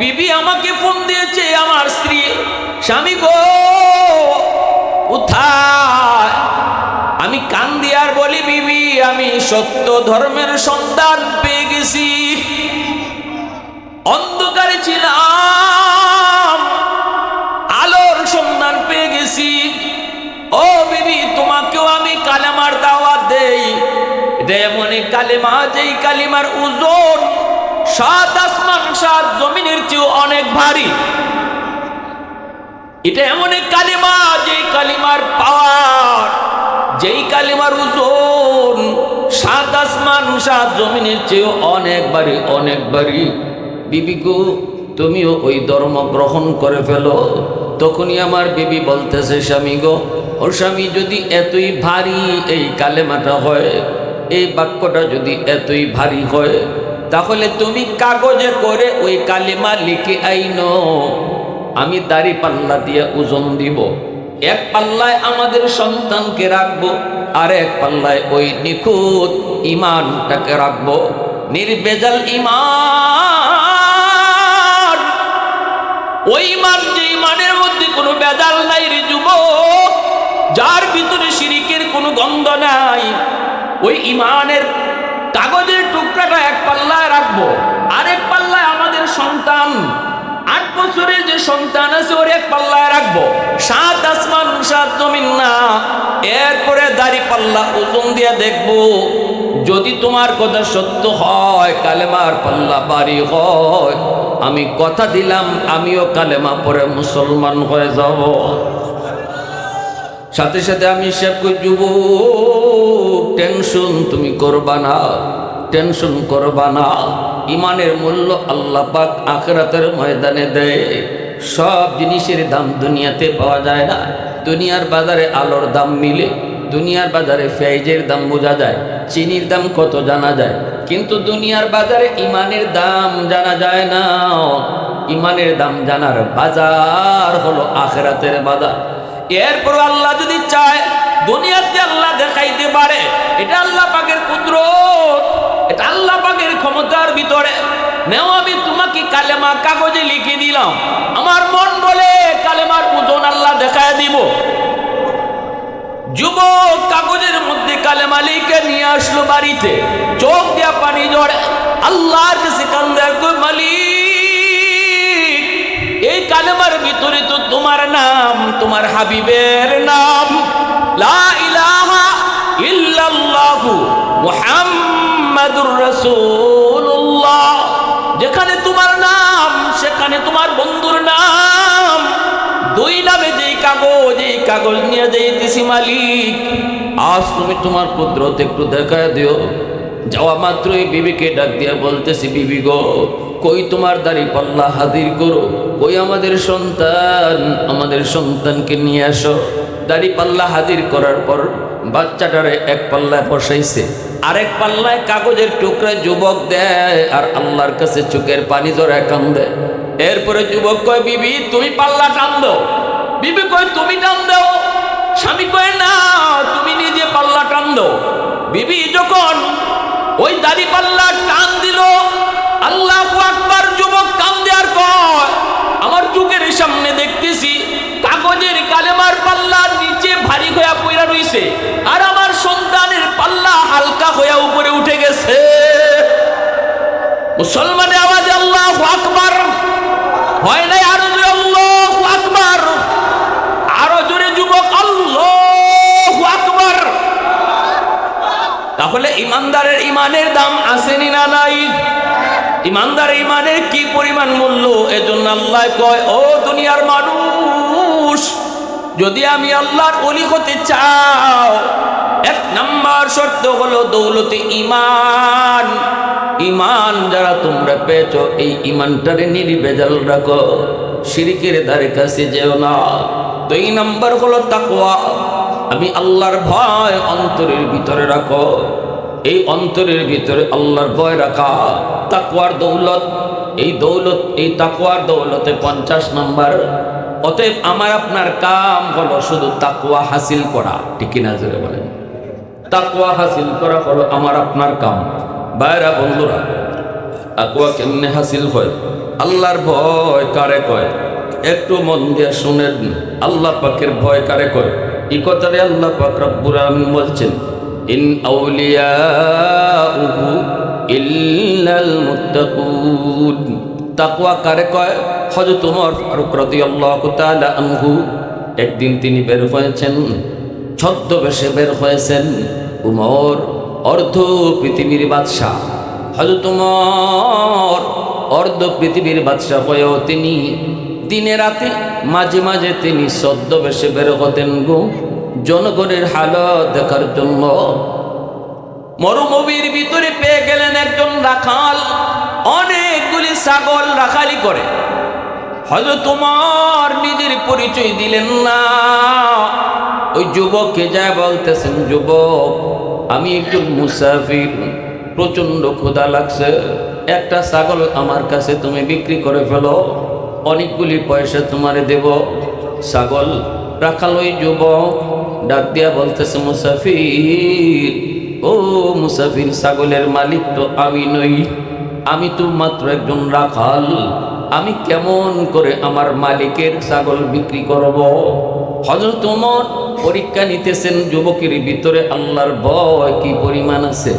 বিবি আমাকে ফোন দিয়েছে, আমার স্ত্রী। স্বামী গো আমি কান্দি আর বলি, বিবি, আমি সত্য ধর্মের সন্ধান পেয়ে গেছি। অন্ধকারে ছিলাম, আলোর সন্ধান পেয়ে গেছি। ও বিবি, তোমাকেও আমি কালেমার দাওয়াত দেই। এমন এক কালেমা, যেই কালিমার ওজন সাত আসমান সাত জমিনের চেয়েও অনেক ভারী। এটা এমন এক কালিমা যেই কালিমার পাওয়ার, যেই কালিমার ওজন সাত আসমান সাত জমিনের চেয়েও অনেক বাড়ি অনেক বাড়ি তুমিও ওই ধর্ম গ্রহণ করে ফেলো। তখনই আমার বিবি বলতেছে, স্বামী গো, ও স্বামী, যদি এতই ভারী এই কালেমাটা হয়, এই বাক্যটা যদি এতই ভারী হয় তাহলে তুমি কাগজে করে ওই কালেমা লিখে আইনো। আমি দাড়ি পাল্লা দিয়ে ওজন দিব। এক পাল্লায় আমাদের সন্তানকে রাখব, আর এক পাল্লায় ওই নিখুঁত ইমানটাকে রাখব। নির্বেজাল ইমান। ওই ইমান যে ইমানের মধ্যে কোনো বেজাল নাই রে যুবক, যার ভিতরে শিরিকের কোনো গন্ধ নাই, ওই ইমানের কাগজের টুকরাটা এক পাল্লায় রাখব। আরেক পাল্লায় আমাদের সন্তান। আট বছরের যে সন্তান আছে, ওর এক পাল্লায় রাখব। সাত আসমান, সাত জমিন না। এরপরে দাড়ি পাল্লা, ওজন দিয়ে দেখব। যদি তোমার কথা সত্য হয়, কালেমার পাল্লা বাড়ি হয়। আমি কথা দিলাম, আমিও কালেমা পরে মুসলমান হয়ে যাব। সাথে সাথে আমি সে যুব টেনশন তুমি করবা না টেনশন করবা না। ইমানের মূল্য আল্লাহ পাক আখরাতের ময়দানে দেয়। সব জিনিসের দাম দুনিয়াতে পাওয়া যায় না। দুনিয়ার বাজারে আলোর দাম মিলে, দুনিয়ার বাজারে ফেজের দাম বোঝা যায়, চিনির দাম কত জানা যায়। কিন্তু দুনিয়ার বাজারে ইমানের দাম জানা যায় না। ইমানের দাম জানার বাজার হলো আখরাতের বাজার। এরপর আল্লাহ যদি চায় দুনিয়াতে আল্লাহ দেখাইতে পারে, এটা আল্লাহ পাকের কুদরত, এটা আল্লাহ পাকের ক্ষমতার ভিতরে। নেও, আমি তোমাকে কালেমা কাগজে লিখে দিলাম। আমার মন বলে কালেমার ওজন আল্লাহ দেখায় দিব। যুবক কাগজের মধ্যে কালেমা লিখে নিয়ে আসলো বাড়িতে। চোখ দিয়া পানি জড়ে আল্লাহর কাছে মালিক, এই কালেমার ভিতরে তোমার নাম, তোমার হাবিবের নাম। লা ইল্লাল্লাহু যেখানে তোমার নাম, সেখানে তোমার বন্ধুর নাম। দুই নামে যেই কাগজ, এই কাগজ নিয়ে যাইতেছি মালিক। আজ তুমি তোমার কুদরত একটু দেখা দিও। যাওয়া মাত্রই বিবিকে ডাক দিয়া বলতেছি, বিবি গো, কই তোমার দাড়ি পাল্লা হাজির করো? কই আমাদের সন্তান? আমাদের সন্তানকে নিয়ে আসো। দাড়ি পাল্লা হাজির করার পর বাচ্চাটারে এক পাল্লায় বসাইছে। আরেক পাল্লায় কাগজের টুকরা যুবক দেয় আর আল্লাহর কাছে চোখের পানি জড়ায় কান্দে। এরপরে যুবক কয়, বিবি, তুমি পাল্লা টান বিবি কয়, তুমি টান দাও স্বামী কয়, না, তুমি নিজে পাল্লা টান দাও বিবি যখন ওই দাড়ি পাল্লা টান দিল। আল্লাহ আকবার, যুবক কান দেওয়ার পর আমার চোখের সামনে দেখতেছি, কাগজের কালেমার পাল্লা নিচে ভারী হইয়া পইরা রইছে আর আমার সন্তানের পাল্লা হালকা হইয়া উপরে উঠে গেছে। মুসলমানের আওয়াজ আল্লাহ আকবার। হয় নাই আরও জোরে আল্লাহ আকবার আরও জোরে যুবক আল্লাহ আকবার তাহলে ইমানদারের ইমানের দাম আসেনি না নাই? ইমানদার ইমানের কি পরিমাণ মূল্য? এজন্য আল্লাহ কয়, ও দুনিয়ার মানুষ, যদি আমি আল্লাহর অলি হতে চাও, এক নাম্বার শর্ত হলো দৌলতে ইমান ইমান যারা তোমরা পেয়েছ, এই ইমানটারে নির্বেজাল রাখো। শিরিকের দ্বারে কাছে যেও না। দুই নাম্বার হলো তাকওয়া। আমি আল্লাহর ভয় অন্তরের ভিতরে রাখো। এই অন্তরের ভিতরে আল্লাহর ভয় রাখা। তাকওয়ার দৌলত। এই দৌলত এই তাকওয়ার দৌলতে পঞ্চাশ নম্বর। অতএব আমার আপনার কাম হলো শুধু তাকওয়া হাসিল করা। ঠিক না জোরে বলেন? তাকওয়া হাসিল করা হলো আমার আপনার কাম। বাইরা বন্ধুরা, তাকওয়া কেমনে হাসিল হয়? আল্লাহর ভয় কারে কয়? একটু মন দিয়ে শুনেন। আল্লাহ পাকের ভয় কারে কয়? এই কথারে আল্লাহ পাক রব্বুল আলামিন বলছেন। ইন আউলিয়াউহু ইল্লাল মুত্তাকুন তাকওয়া কারে কয়? হযরত ওমর ফারুক রাদিয়াল্লাহু তাআলা আনহু। একদিন তিনি বের হয়েছেন, ছদ্মবেশে বের হয়েছেন। উমর অর্ধ পৃথিবীর বাদশাহ। হযরত উমর অর্ধ পৃথিবীর বাদশাহ হয়েও তিনি দিনে রাতে মাঝে মাঝে তিনি ছদ্মবেশে বের হতেন গো। জনগণের হালত দেখার জন্য। মরুভূমির ভিতরে পেয়ে গেলেন একজন রাখাল, অনেকগুলি ছাগল রাখালি করে। হয়তো তোমার নিজের পরিচয় দিলেন না। ওই যুবককে যায় বলতেছেন, যুবক, আমি একজন মুসাফির, প্রচণ্ড ক্ষুধা লাগছে। একটা ছাগল আমার কাছে তুমি বিক্রি করে ফেলো, অনেকগুলি পয়সা তোমারে দেব। ছাগল, রাখাল ওই যুবক ডাক দিয়া বলতেছে, মুসাফির, ও মুসাফির ছাগলের মালিক তো আমি নই। আমি তো মাত্র একজন রাখাল। আমি কেমন করে আমার মালিকের ছাগল বিক্রি করব? হজরত তোমার পরীক্ষা নিতেছেন, যুবকের ভিতরে আল্লাহর ভয় কি পরিমাণ আছে?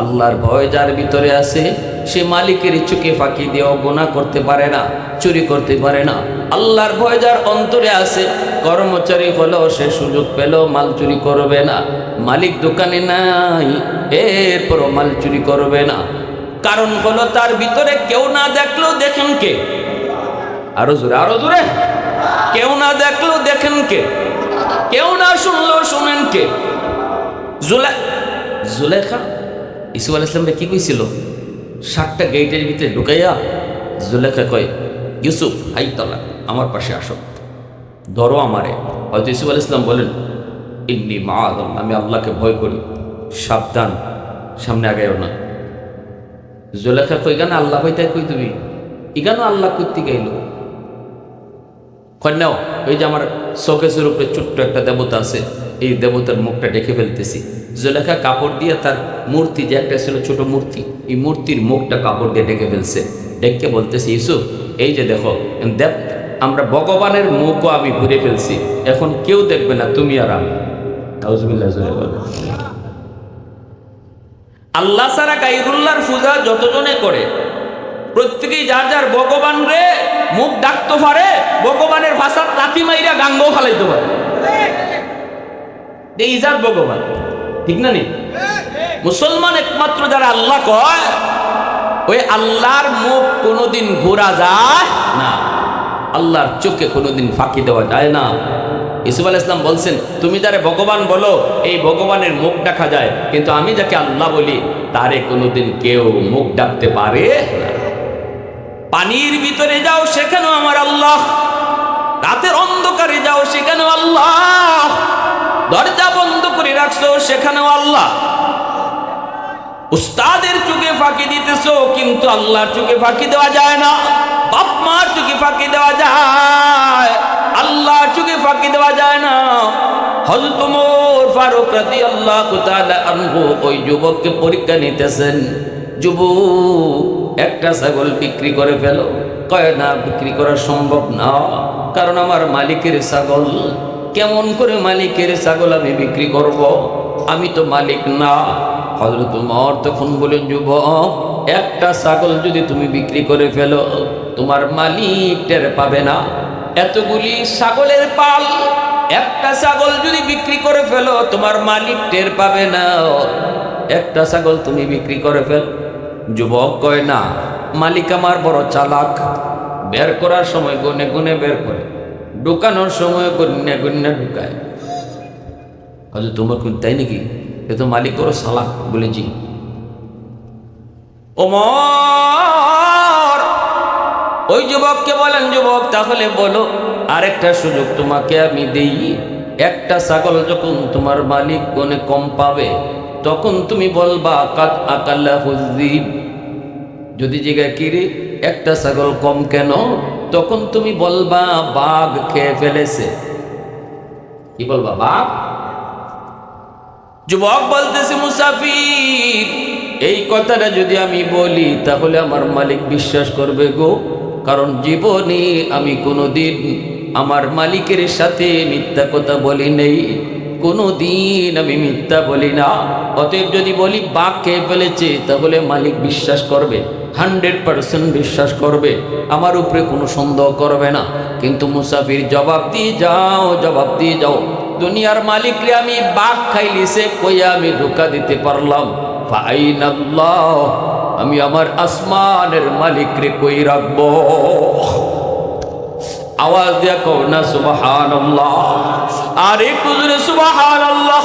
আল্লাহর ভয় যার ভিতরে আছে? সে মালিকের চোখে ফাঁকি দিয়েও গোনা করতে পারে না, চুরি করতে পারে না। আল্লাহর ভয় যার অন্তরে আছে, কর্মচারী হলেও সে সুযোগ পেলেও মাল চুরি করবে না। মালিক দোকানে নাই, এরপরও মাল চুরি করবে না। কারণ হলো তার ভিতরে কেউ না দেখলেও দেখেন কে? আরও জোরে আরও জোরে। কেউ না দেখলেও দেখেন কে? কেউ না শুনলেও শুনেন কে? জুলে জুলেখা ইসু আল ইসলামটা কি কইছিল? সাতটা গেটের ভিতরে ঢুকাইয়া জুলেখা কয়, ইউসুফ হাইতলা আমার পাশে আসো। ধরো আমারে। হয়তো ইসুফ আল ইসলাম বলেন, ইন্নি মা আদম আমি আল্লাহকে ভয় করি, সাবধান, সামনে আগাইও না। জুলেখা কই গান আল্লাহ কইতে কই তুমি? ইগানো আল্লাহ করতে গাইল কন্যাও, ওই যে আমার শোকেশের উপরে ছোট্ট একটা দেবতা আছে, এই দেবতার মুখটা ডেকে ফেলতেছি। জোলেখা কাপড় দিয়ে তার মূর্তি যে একটা ছিল ছোট মূর্তি, এই মূর্তির মুখটা কাপড় দিয়ে ডেকে ফেলছে। ডেকে বলতেছে ইসুফ এই যে দেখো দেব আমরা ভগবানের মুখও আমি ঘুরে ফেলছি। এখন কেউ দেখবে না, তুমি আর আমি। আল্লাহ সারা গাইরুল্লাহর পূজা যতজনে করে, প্রত্যেকেই যার যার ভগবান রে, মুখ ডাকতে পারে, ভগবানের ভাষার তাঁতি মাইরা গাঙ্গ ফালাইতে পারে। ইজাত ভগবান। ঠিক না নি? মুসলমান একমাত্র যারা আল্লাহ কয়, ওই আল্লাহর মুখ কোনোদিন ঘোরা যায় না। আল্লাহর চোখে কোনোদিন ফাঁকি দেওয়া যায় না। ইসুফ আল ইসলাম বলছেন, তুমি যারে ভগবান বলো, এই ভগবানের মুখ দেখা যায়। কিন্তু আমি যাকে আল্লাহ বলি, তারে কোনোদিন কেউ মুখ ডাকতে পারে পানির ভিতরে যাও সেখানেও আমার আল্লাহ। রাতের অন্ধকারে যাও সেখানেও আল্লাহ। দরজা বন্ধ রাখছো সেখানেও আল্লাহ। উস্তাদের চোখে ফাঁকি দিতেছো, কিন্তু আল্লাহর চোখে ফাঁকি দেওয়া যায় না। বাপ মার চোখে ফাঁকি দেওয়া যায়। আল্লাহর চোখে ফাঁকি দেওয়া যায় না। ফারুক ওই যুবককে পরীক্ষা নিতেছেন। যুবক, একটা ছাগল বিক্রি করে ফেলো। কয়, না, বিক্রি করা সম্ভব না। কারণ আমার মালিকের ছাগল কেমন করে মালিকের ছাগল আমি বিক্রি করব? আমি তো মালিক না। হজরত উমর তখন বলেন যুবক, একটা ছাগল যদি তুমি বিক্রি করে ফেলো, তোমার মালিক টের পাবে না। এতগুলি ছাগলের পাল, একটা ছাগল যদি বিক্রি করে ফেলো, তোমার মালিক টের পাবে না। একটা ছাগল তুমি বিক্রি করে ফেল যুবক কয়, না, মালিক আমার বড় চালাক। বের করার সময় গুনে গুনে বের করে। ঢুকানোর সময় গুনে গুনে ঢুকায়। হয়তো তোমার কোন তাই নাকি? এ তো মালিক বড় চালাক বলেছি ওমর, ওই যুবককে বলেন, যুবক, তাহলে বলো, আরেকটা সুযোগ তোমাকে আমি দেই। একটা ছাগল যখন তোমার মালিক কোনে কম পাবে, তখন তুমি বলবা কাত আকাল্লা হুজদিব যদি জিগা কিরে, একটা ছাগল কম কেন? তখন তুমি বলবা, বাঘ খেয়ে ফেলেছে। কি বলবা, বাঘ? যুবক বলতেছে, মুসাফির, এই কথাটা যদি আমি বলি, তাহলে আমার মালিক বিশ্বাস করবে গো। কারণ জীবনে আমি কোনো দিন আমার মালিকের সাথে মিথ্যা কথা বলি নেই। কোনো দিন আমি মিথ্যা বলি না। অতএব যদি বলি, বাঘ খেয়ে ফেলেছে, তাহলে মালিক বিশ্বাস করবে। হান্ড্রেড পার্সেন্ট বিশ্বাস করবে, আমার উপরে কোনো সন্দেহ করবে না। কিন্তু মুসাফির জবাব দিয়ে যাও, জবাব দিয়ে যাও। দুনিয়ার মালিকরে আমি বাঘ খাইলিছে কইয়া আমি ধোকা দিতে পারলাম। ফাইনাল্লাহ, আমি আমার আসমানের মালিকরে কই রাখব? আওয়াজ কও না সুবাহান আর একটু জোরে সুবাহান আল্লাহ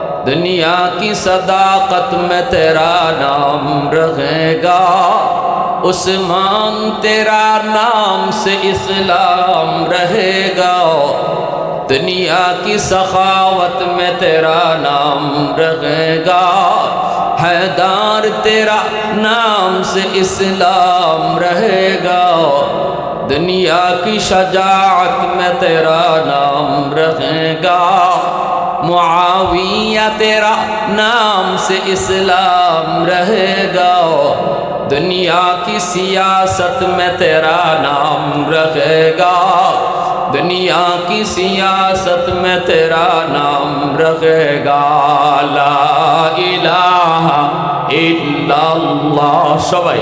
دنیا کی صداقت میں تیرا نام رہے گا۔ عثمان تیرا نام سے اسلام رہے گا۔ دنیا کی سخاوت میں تیرا نام رہے گا۔ حیدار تیرا نام سے اسلام رہے گا۔ دنیا کی شجاعت میں تیرا نام رہے گا۔ معاویہ تیرا نام سے اسلام رہے گا۔ دنیا کی سیاست میں تیرا نام رہے گا۔ دنیا کی سیاست میں تیرا نام رہے گا۔ لا الہ الا اللہ۔ سبائی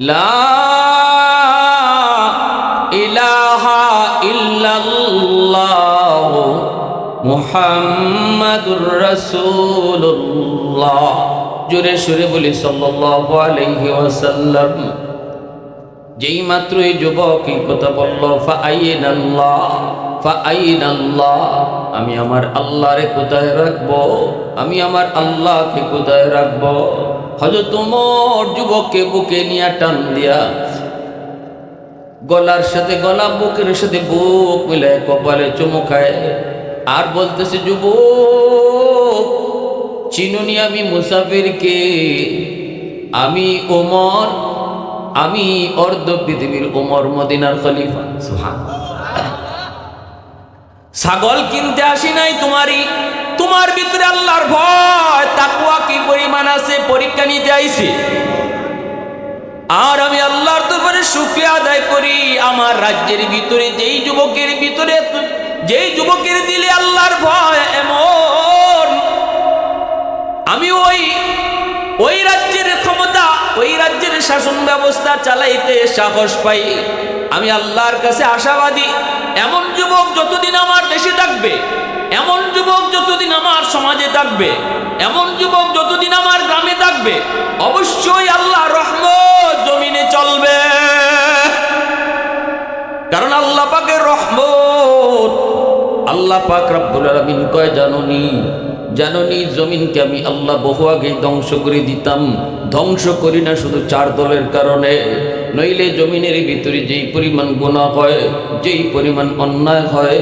لا إله إلا الله محمد رسول الله জোরে সুরে বলি সাল্লাল্লাহু আলাইহি ওয়াসাল্লাম যেই মাত্র এই যুবক এই কথা বলল ফাআইন আল্লাহ ফাআইন আল্লাহ আমি আমার আল্লাহরে কোথায় রাখবো আমি আমার আল্লাহকে কোথায় রাখবো হয়তো তোমার যুবককে বুকে নিয়ে টান দিয়া গলার সাথে গলা, বুকের সাথে বুক মিলে কপালে চুমুকায় আর বলতেছে, যুবক, চিনুনি আমি মুসাফিরকে। আমি ওমর, আমি অর্ধ পৃথিবীর ওমর মদিনার খলিফা। সুহান ছাগল কিনতে আসি নাই তোমারই? তোমার ভিতরে আল্লাহর ভয় তাকুয়া কি পরিমাণ আছে? পরীক্ষা নিতে আইছি। আর আমি আল্লাহর দরবারে শুকরিয়া আদায় করি, আমার রাজ্যের ভিতরে, যেই যুবকের ভিতরে, যেই যুবকের দিলে আল্লাহর ভয় এমন, আমি ওই ওই রাজ্যের ক্ষমতা, ওই রাজ্যের শাসন ব্যবস্থা চালাইতে সাহস পাই। আমি আল্লাহর কাছে আশাবাদী, এমন যুবক যতদিন আমার দেশে থাকবে এমন যুবক যতদিন আমার সমাজে থাকবে, এমন যুবক যতদিন আমার গ্রামে থাকবে, অবশ্যই আল্লাহ রহমত জমিনে চলবে। কারণ আল্লাহ পাকের রহমত, আল্লাহ পাক রব্বুল আলামিন কয়, জাননি জাননি জমিনকে আমি আল্লাহ বহু আগে ধ্বংস করে দিতাম। ধ্বংস করি না শুধু চার দলের কারণে। নইলে জমিনের ভিতরে যেই পরিমাণ গুণা হয়, যেই পরিমাণ অন্যায় হয়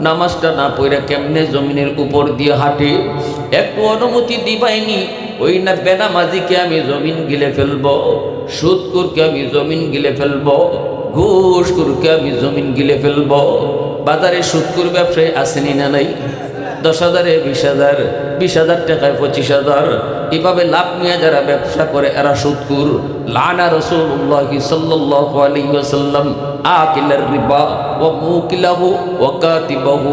নামাজটা না পড়ে কেমনে জমিনের উপর দিয়ে হাঁটে? একটু অনুমতি দিবাইনি। ওই না বেনামাজিকে আমি জমিন গিলে ফেলব, সুদকুরকে আমি জমিন গিলে ফেলব ঘুষ করুকে আমি জমিন গিলে ফেলব। বাজারে সুৎকুর ব্যবসায়ী আসেনি না নাই? দশ হাজারে, বিশ হাজার বিশ হাজার টাকায় পঁচিশ হাজার। এভাবে লাভ নিয়ে যারা ব্যবসা করে, এরা সুৎকুর লানা রসুল্লাহ সাল্লাহ আলী ওসাল্লাম রিবা ও মুকিলাহু ও কাতিবাহু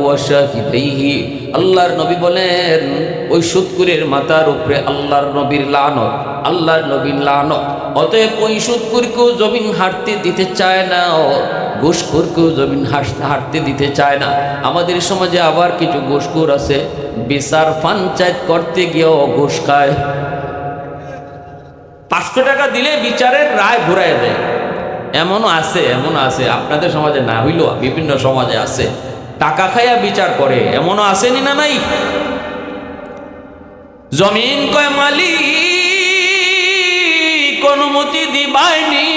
আল্লাহর নবী বলেন, ওই সুৎকুরের মাথার উপরে আল্লাহর নবীর লানত, আল্লাহর নবীর লানত। অতএব ওই সুৎকুরকেও জমিন হাঁটতে দিতে চায় না, ঘুষখোরকেও জমিন হাঁটতে দিতে চায় না। আমাদের সমাজে আবার কিছু ঘুষখোর আছে, বিচার পঞ্চায়েত করতে গিয়েও ঘুষ খায়। পাঁচশো টাকা দিলে বিচারের রায় ঘুরাই দেয়। এমনও আছে এমনও আছে। আপনাদের সমাজে না হইলেও বিভিন্ন সমাজে আছে। টাকা খাইয়া বিচার করে, এমনও আসেনি না নাই? জমিন কয় মালিক, অনুমতি দিবাইনি।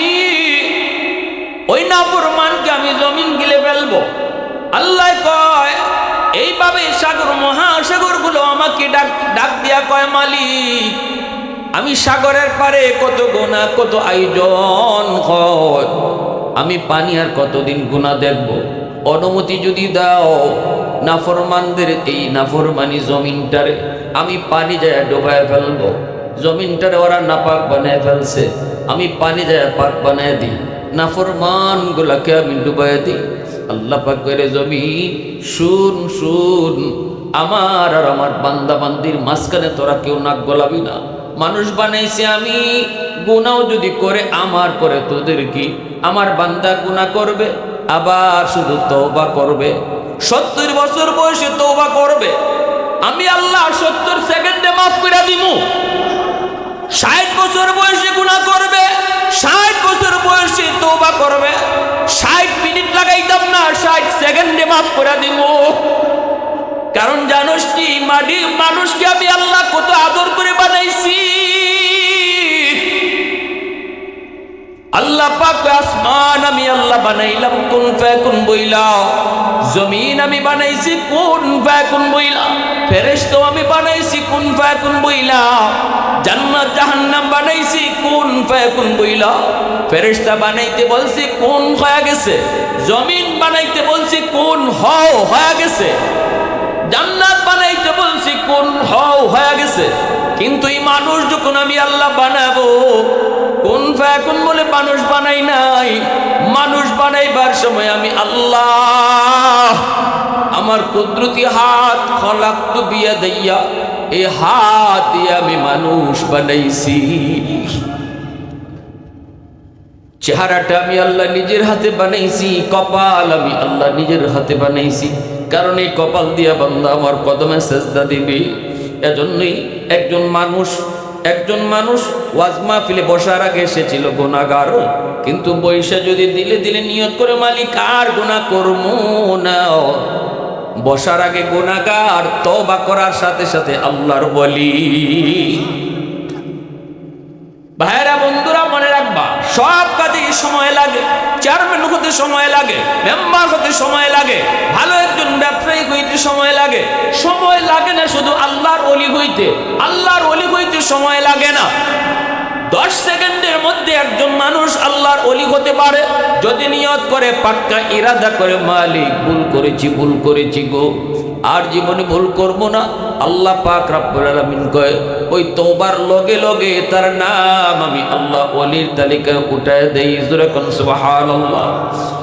ওই নাফরমানকে আমি জমিন গিলে ফেলব। আল্লাহ কয়, এইভাবে সাগর মহাসাগরগুলো আমাকে ডাক ডাক দিয়া কয় মালিক আমি সাগরের পারে কত গোনা কত আয়োজন আমি পানি আর কতদিন গুণা দেখব? অনুমতি যদি দাও, নাফরমানদের এই নাফরমানি জমিনটারে আমি পানি যায় ডোবায় ফেলব। জমিনটারে ওরা নাপাক বানায় ফেলছে। আমি পানি যায় পাক বানায় দিই। নাফরমান গুলাকে আমি ডুবাই দিই। আল্লাহ পাক করে জমিন, শুন শুন। আমার আর আমার বান্দা বান্দির মাঝখানে তোরা কেউ নাক গলাবি না। মানুষ বানাইছে আমি গুণাও যদি করে আমার করে তোদের কি? আমার বান্দা গুণা করবে, আবার শুধু তওবা করবে। সত্তর বছর বয়সে তওবা করবে। আমি আল্লাহ সত্তর সেকেন্ডে মাফ করে দিমু। ষাট বছর বয়সে গুণা করবে, ষাট বছর বয়সে তওবা করবে। ষাট মিনিট লাগাইতাম না, ষাট সেকেন্ডে মাফ করে দিব কারণ জানোস কি মাটি মানুষকে আমি আল্লাহ কত আদর করে বানাইছি। আল্লাহ পাক আসমান আমি আল্লাহ বানাইলাম, কোন ফায়াকুন বইলা। জমিন আমি বানাইছি, কোন ফায়াকুন বইলা। ফেরেশতা আমি বানাইছি, কোন ফায়াকুন বইলা। জান্নাত, জাহান্নাম বানাইছি, কোন ফায়াকুন বইলা। ফেরেশতা বানাইতে বলছি, কোন হয়ে গেছে? জমিন বানাইতে বলছি, কোন হও হয়ে গেছে? জান্নাত বানাইতে বলছি, কোন হও, হয়ে গেছে। কিন্তু এই মানুষ যখন আমি আল্লাহ বানাবো, কোন কোন বলে মানুষ বানাই নাই, মানুষ বানাইবার সময় আমি আল্লাহ, আমার কুদরতি হাত খলাক্তু বিয়া দইয়া এই হাত দিয়ে আমি মানুষ বানাইছি। চেহারাটা আমি আল্লাহ নিজের হাতে বানাইছি, কপাল আমি আল্লাহ নিজের হাতে বানাইছি। কারণ এই কপাল দিয়া বান্দা আমার কদমে সেজদা দিবে। এজন্যই একজন মানুষ একজন মানুষ ওয়াজ মাহফিলে বসার আগে এসেছিল গুণাগার কিন্তু বৈশা যদি দিলে দিলে নিয়ত করে, মালিক, আর গুণা করব না। বসার আগে গুণাগার তবা করার সাথে সাথে আল্লাহর বলি ভাইরা বন্ধুরা, মনে রাখবা সব কাজে সময় লাগে চেয়ারম্যান হতে সময় লাগে মেম্বার হতে সময় লাগে, ভালো একজন ব্যবসায়ী হইতে সময় লাগে। সময় লাগে না শুধু আল্লাহর অলি হইতে, আল্লাহর অলি হইতে সময় লাগে না। দশ সেকেন্ডের মধ্যে একজন মানুষ আল্লাহর অলি হতে পারে, যদি নিয়ত করে পাক্কা ইরাদা করে, মালিক, ভুল করেছি ভুল করেছি গো, আর জীবনে ভুল করব না। আল্লাহ পাক রাব্বুল আলামিন কয়, ওই তওবার লগে লগে তার নাম আমি আল্লাহ ওলির তালিকায় উঠায় দেই। জোরে সুবহানাল্লাহ।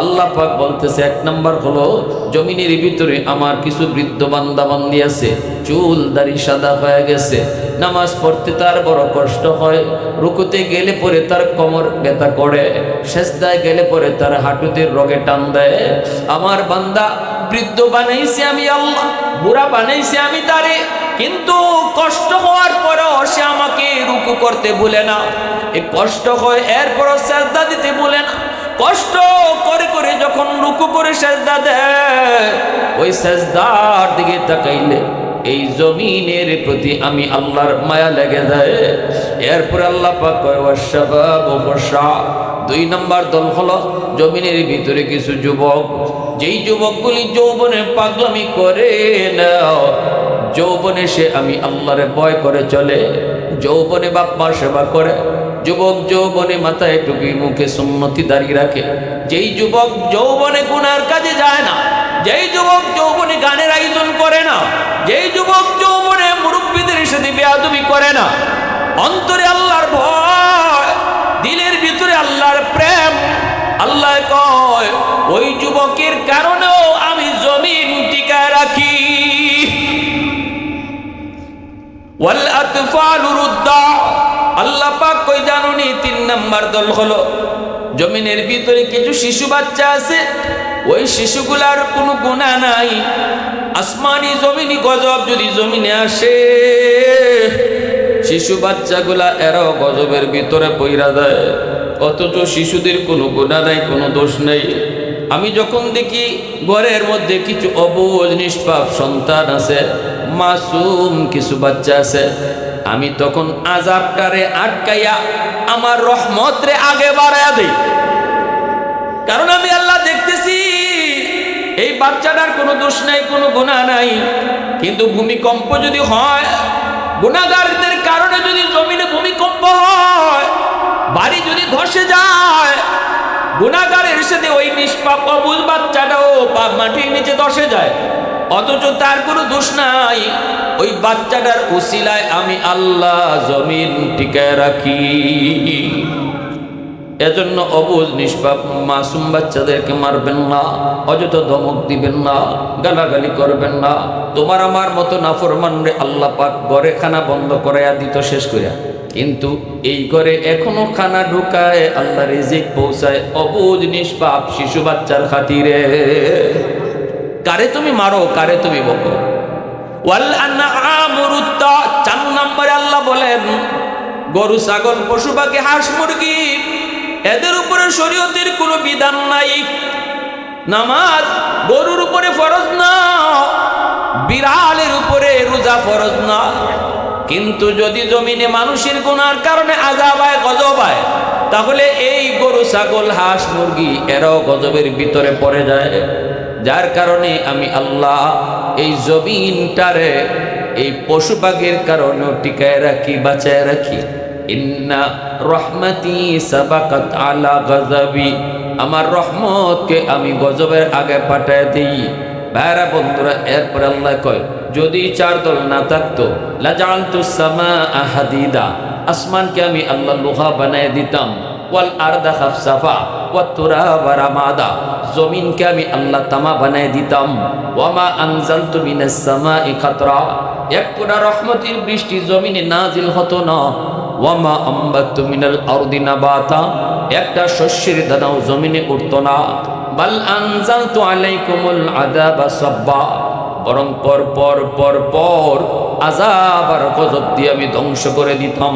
আল্লাহ পাক বলতেছে, এক নম্বর হলো, জমিনের ভিতরে আমার কিছু বৃদ্ধ বান্দাবান্দি আছে, চুল, দাড়ি সাদা হয়ে গেছে, নামাজ পড়তে তার বড় কষ্ট হয়, রুকুতে গেলে পরে তার কোমর ব্যথা করে, সেজদায় গেলে পরে তার হাঁটুতে রোগে টান দেয়। আমার বান্দা, বৃদ্ধ বানাইছি আমি আল্লাহ, বুড়া বানাইছি আমি তারে। কিন্তু কষ্ট হওয়ার পরেও সে আমাকে রুকু করতে ভুলে না। এই কষ্ট হয়, এরপরও সেজদা দিতে ভুলে না। কষ্ট করে করে যখন রুকু করে সেজদা দেয়, ওই সেজদার দিকে তাকাইলে এই জমিনের প্রতি আমি আল্লাহর মায়া লেগে যায়। এরপর আল্লাহ পাক দুই নম্বর দল হলো জমিনের ভিতরে কিছু যুবক। যেই যুবকগুলি যৌবনে পাগলামি করে না যৌবনে সে আমি আল্লাহরে ভয় করে চলে, যৌবনে বাপ সেবা করে, যুবক যৌবনে মাথায় টুপি মুখে সুন্নতি দাঁড়িয়ে রাখে। যেই যুবক যৌবনে গুনার কাজে যায় না, যেই যুবক যৌবনে গানের আয়োজন করে না, যেই যুবক যৌবনে মুরব্বীদের সাথে বেয়াদবি করে না, অন্তরে আল্লাহর ভয়, দিলের ভিতরে আল্লাহর প্রেম, আল্লাহ কয়, ওই যুবকের কারণেও আমি জমিন টিকায় রাখি। ওয়াল আতফালু রুদ্দা। আল্লাহ তিন নাম্বার দল হলো, জমিনের ভিতরে কিছু শিশু বাচ্চা আছে, ওই শিশুগুলার কোনো গুণা নাই। আসমানি জমিনি গজব, যদি জমিনে আসে, শিশু বাচ্চাগুলা এরাও গজবের ভিতরে পইরা দেয় অথচ শিশুদের কোনো গুণা নাই, কোনো দোষ নেই। আমি যখন দেখি ঘরের মধ্যে কিছু অবুজ, নিষ্পাপ সন্তান আছে মাসুম কিছু বাচ্চা আছে, আমি তখন আজাবটারে আটকাইয়া আমার রহমতরে আগে বাড়াইয়া দিই। কারণ আমি আল্লাহ দেখতেছি, এই বাচ্চাটার কোনো দোষ নাই, কোনো গুণা নাই। কিন্তু ভূমিকম্প যদি হয়, গুণাগারদের কারণে যদি জমিনে ভূমিকম্প হয়, বাড়ি যদি ধসে যায়, গুণাগারের সাথে ওই নিষ্পাপ অবুজ বাচ্চাটাও মাটির নিচে ধসে যায়। অথচ তার কোনো দোষ নাই। ওই বাচ্চাটার উসিলায় আমি আল্লাহ জমিন টিকায় রাখি। এজন্য অবুজ, নিষ্পাপ, মাসুম বাচ্চাদেরকে মারবেন না, অযথা ধমক দিবেন না, গালাগালি করবেন না। তোমার আমার মতো নাফরমান রে আল্লাহ পাক ঘরে খানা বন্ধ করাইয়া দিত শেষ করিয়া। কিন্তু এই ঘরে এখনও খানা ঢুকায়, আল্লাহ রিজিক পৌঁছায়। অবুজ, নিষ্পাপ শিশু বাচ্চার খাতিরে। কারে তুমি মারো, কারে তুমি বকো। চার নম্বরে আল্লাহ বলেন, গরু, ছাগল, পশু, পাখি, হাঁস, মুরগি, এদের উপরে শরীয়তের কোনো বিধান নাই। নামাজ গরুর উপরে ফরজ না, বিড়ালের উপরে রোজা ফরজ না। কিন্তু যদি জমিনে মানুষের গুনার কারণে আজাব হয়, গজব হয়, তাহলে এই গরু, ছাগল, হাঁস, মুরগি, এরাও গজবের ভিতরে পড়ে যায়। যার কারণে আমি আল্লাহ এই জমিনটারে, এই পশু পাখির কারণেও টিকায় রাখি, বাঁচায় রাখি। ইন্না রহমতি সাবাকাত আলা গজবি আমার রহমতকে আমি গজবের আগে পাঠায় দিই। ভাইরা, বন্ধুরা, এরপর আল্লাহ কয়, যদি চার দল না থাকতো, লাজালতু সামা আহাদিদা আসমানকে আমি আল্লাহ লোহা বানায় দিতাম। ওয়াল আরদা খাফসাফা ওয়াত তুরাবা রামাদা। জমিনকে আমি আল্লাহ তামা বানায় দিতাম। ওয়ামা আনজালতু মিনাস সামাই খাতরা। এক পুরা রহমতের বৃষ্টি জমিনে নাজিল হতো না। ওয়ামা আম্বাতু মিনাল আরদি নাবাতা। একটা শস্যের দানাও জমিনে উঠতো না। বাল আনজালতু আলাইকুমুল আযাবা সাব্বা। বরং পর পর পর পর আজাব আর গজব দিয়ে আমি ধ্বংস করে দিতাম।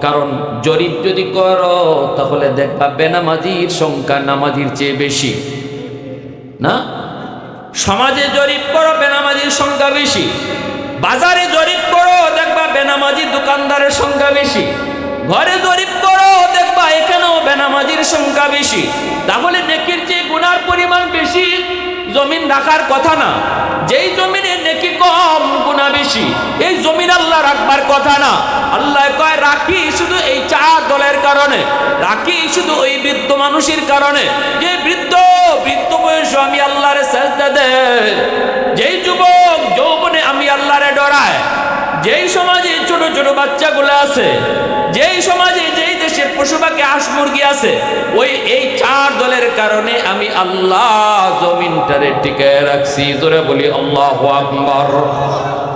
কারণ জরিপ যদি করো, তাহলে দেখবা বেনামাজির সংখ্যা নামাজির চেয়ে বেশি। না? সমাজে জরিপ করো, বেনামাজির সংখ্যা বেশি। বাজারে জরিপ করো, দেখবা বেনামাজি দোকানদারের সংখ্যা বেশি। ঘরে জরিপ করো, দেখবা এখানেও বেনামাজির সংখ্যা বেশি। তাহলে নেকির চেয়ে বেশি জমিন রাখার কথা না। যেই জমিনে নেকি কম গুণা বেশি, এই জমিন আল্লাহ রাখবার কথা না। আল্লাহ কয়, রাখি শুধু এই চার দলের কারণে, রাখি শুধু ওই বৃদ্ধ মানুষের কারণে। যে বৃদ্ধ বৃদ্ধ বয়স আমি আল্লাহরে সেজদা দেয় যেই যুবক, যৌবনে আমি আল্লাহরে ডরায় যেই সমাজে ছোট ছোট বাচ্চাগুলো আছে, যেই সমাজে যেই দেশে পশু পাখি, হাঁস মুরগি আছে, ওই এই চার দলের কারণে আমি আল্লাহ জমিনটারে টিকে রাখছি। জোরে বলি, আল্লাহ আকবর।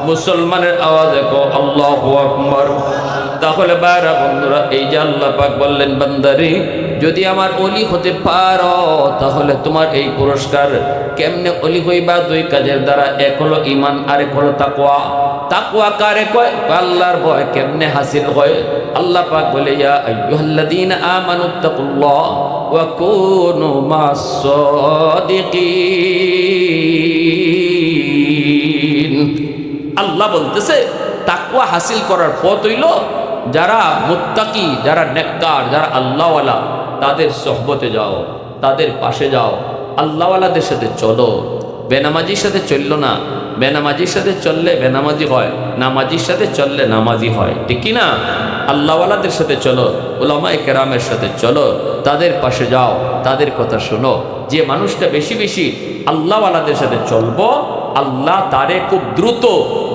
মুসলমানের আওয়াজ দেখো আল্লাহ আকবর। তাহলে বাইরা বন্ধুরা, এই যে আল্লাহ পাক বললেন, বান্দারি, যদি আমার অলি হতে পারো, তাহলে তোমার এই পুরস্কার কেমনে অলি হইবা? দুই কাজের দ্বারা, এক হলো ইমান আরেক হলো তাকওয়া। তাকওয়া কারে কয়? আল্লাহর ভয় কেমনে হাসিল হয় আল্লাহ পাক বলে, ইয়া আইয়ুহাল্লাযীনা আমানুত্তাকুল্লাহ ওয়া কুনু মাস-সাদিকিন আল্লাহ বলতেছে, তাকওয়া হাসিল করার পথ হইল যারা মুত্তাকি, যারা নেককার, যারা আল্লাহওয়ালা, তাদের সহবতে যাও, তাদের পাশে যাও, আল্লাহওয়ালাদের সাথে চলো, বেনামাজির সাথে চলল না বেনামাজির সাথে চললে বেনামাজি হয়, নামাজির সাথে চললে নামাজি হয়। ঠিক না আল্লাহওয়ালাদের সাথে চলো ওলামা কেরামের সাথে চলো, তাদের পাশে যাও, তাদের কথা শোনো। যে মানুষটা বেশি বেশি আল্লাহওয়ালাদের সাথে চলবো, আল্লাহ তারে খুব দ্রুত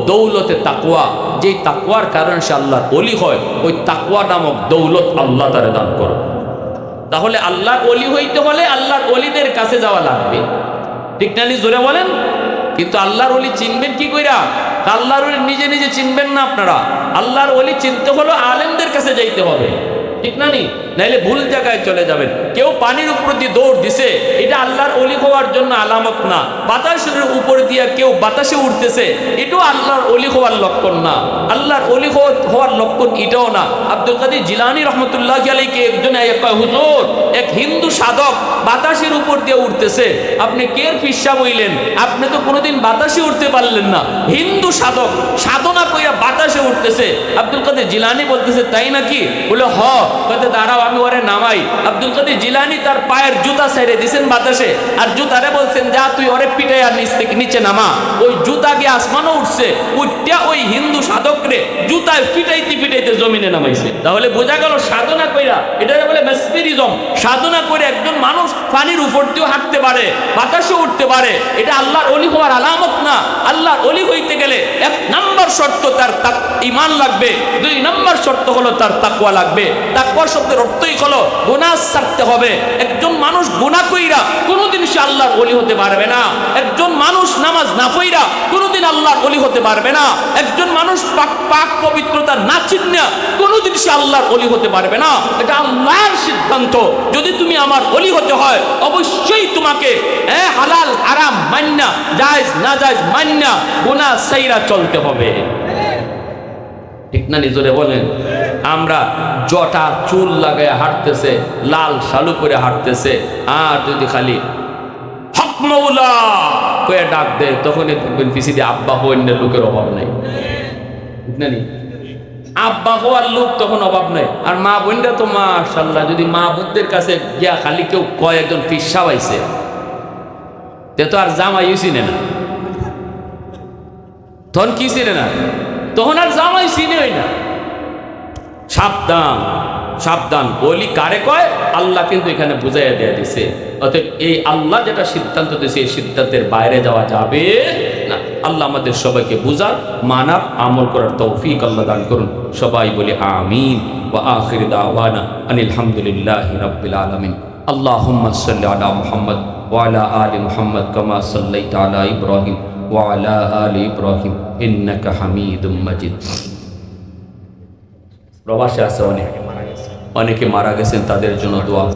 দৌলতে তাকুয়া যেই তাকুয়ার কারণে সে আল্লাহর অলি হয়, ওই তাকুয়া নামক দৌলত আল্লাহ তারে দান করো তাহলে আল্লাহর অলি হইতে হলে আল্লাহর অলিদের কাছে যাওয়া লাগবে। ঠিক না? জোরে বলেন? কিন্তু আল্লাহর অলি চিনবেন কি কইরা? আল্লাহর নিজে নিজে চিনবেন না আপনারা। আল্লাহর অলি চিনতে হলো আলেমদের কাছে যাইতে হবে। ঠিক না নি? নাইলে ভুল জায়গায় চলে যাবেন। কেউ পানির উপর দিয়ে দৌড় দিছে, এটা আল্লাহর অলি হওয়ার জন্য আলামত না। বাতাসের উপর দিয়ে কেউ বাতাসে উঠতেছে এটাও আল্লাহর অলি হওয়ার লক্ষণ না। আল্লাহর অলি হওয়ার লক্ষণ এটাও না। আব্দুল কাদের জিলানি রহমতুল্লাহ আলীকে একজন হুজুর, এক হিন্দু সাধক বাতাসের উপর দিয়ে উঠতেছে আপনি কে ফিসা বইলেন আপনি তো কোনোদিন বাতাসে উঠতে পারলেন না। হিন্দু সাধক সাধনা কইয়া বাতাসে উঠতেছে আব্দুল কাদের জিলানি বলতেছে, তাই নাকি? বলে, হ। কতে দাঁড়াও, আমি ওরে নামাই। আব্দুল কাদের জিলানি তার পায়ের জুতা ছেড়ে দিছেন বাতাসে, আর জুতারে বলছেন, যা, তুই ওরে পিটাই আর নিচ থেকে নিচে নামা। ওই জুতা গিয়ে আসমানও উঠছে, উঠটা ওই হিন্দু সাধকরে জুতায় পিটাইতে পিটাইতে জমিনে নামাইছে। তাহলে বোঝা গেল সাধনা কইরা এটা বলে মেসপিরিজম সাধনা করে একজন মানুষ পানির উপর দিয়েও হাঁটতে পারে বাতাসে উঠতে পারে। এটা আল্লাহর অলি হওয়ার আলামত না। আল্লাহর অলি হইতে গেলে এক নাম্বার শর্ত তার তাক- ইমান লাগবে। দুই নাম্বার শর্ত হলো তার তাকুয়া লাগবে। তাকুয়া শব্দের অর্থই হলো গুনাহ ছাড়তে হবে। একজন মানুষ গুনাহ কইরা কোনোদিন সে আল্লাহর অলি হতে পারবে না। একজন মানুষ নামাজ না পইরা কোনোদিন আল্লাহর অলি হতে পারবে না। একজন মানুষ পাক পাক পবিত্রতা না চিন্না কোনোদিন সে আল্লাহর অলি হতে পারবে না। এটা আল্লাহর সিদ্ধান্ত। যদি তুমি আমার অলি হতে হয় অবশ্যই তোমাকে, এ হালাল আরাম মান্না জায়েজ না জায়েজ মান্না গুনাহ, সাইরা চলতে হবে। ঠিক না, নিজরে বলেন? আমরা জটা চুল লাগায় হাঁটতেছে, লাল শালু করে হাঁটতেছে, আর যদি খালি হক মৌলা ডাক দেয়, তখনই দেখবেন পিছিয়ে আব্বা হইনের লোকের অভাব নাই। ঠিক নি? আব্বা হওয়ার লোক তখন অভাব নেই। আর মা বোনরা তো মা মাশাল্লাহ যদি মা বোনদের কাছে গিয়া খালি কেউ কয় একজন ফিসা পাইছে, তে তো আর জামাই চিনে না। তখন কি চিনে না? তখন আর জামাই চিনে না। সাবধান। সাবধান। বলি কারে কয়? আল্লাহ কিন্তু এখানে বুঝাইয়া দেয়া দিছে। অতএব এই আল্লাহ যেটা সিদ্ধান্ত দিয়েছে এই সিদ্ধান্তের বাইরে যাওয়া যাবে না। আল্লাহ আমাদের সবাইকে বুঝার মানার আমল করার তৌফিক আল্লাহ দান করুন। সবাই বলি আমিন। ওয়া আখির দাওয়ানা আনিল হামদুলিল্লাহি রাব্বিল আলামিন। আলা মুহাম্মদ ওয়া আলা আলি মুহাম্মদ কামা সাল্লাইতা আলা ইব্রাহিম ওয়া আলা আলি ইব্রাহিম, ইন্নাকা হামিদুম মাজিদ। প্রবাসে আছে অনেক। অনেকে মারা গেছেন তাদের জন্য দোয়া।